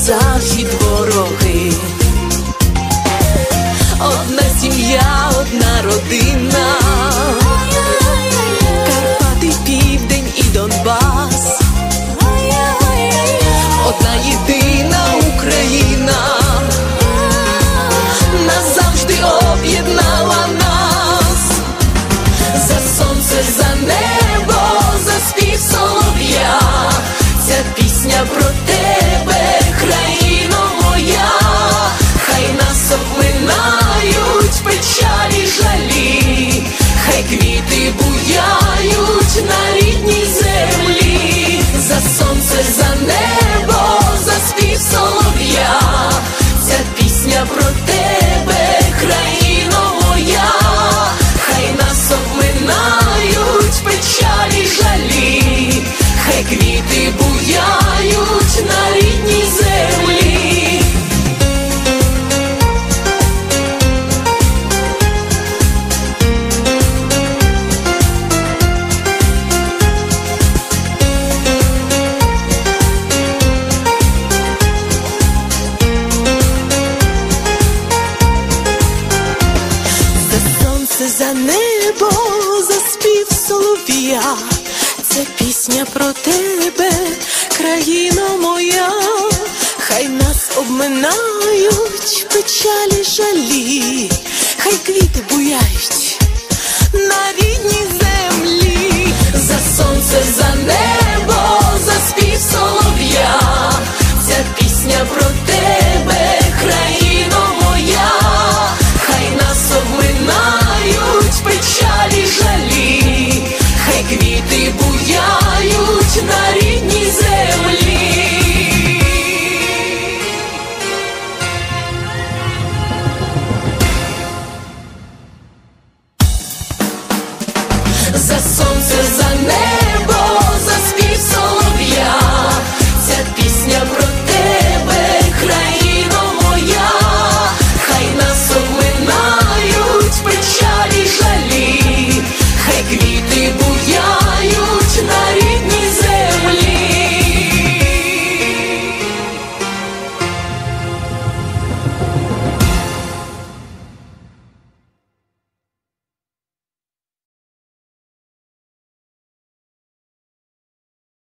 Sahi Це за небо заспів солов'я, це пісня про тебе, країно моя, хай нас обминають печалі жалі, хай квіти буяють.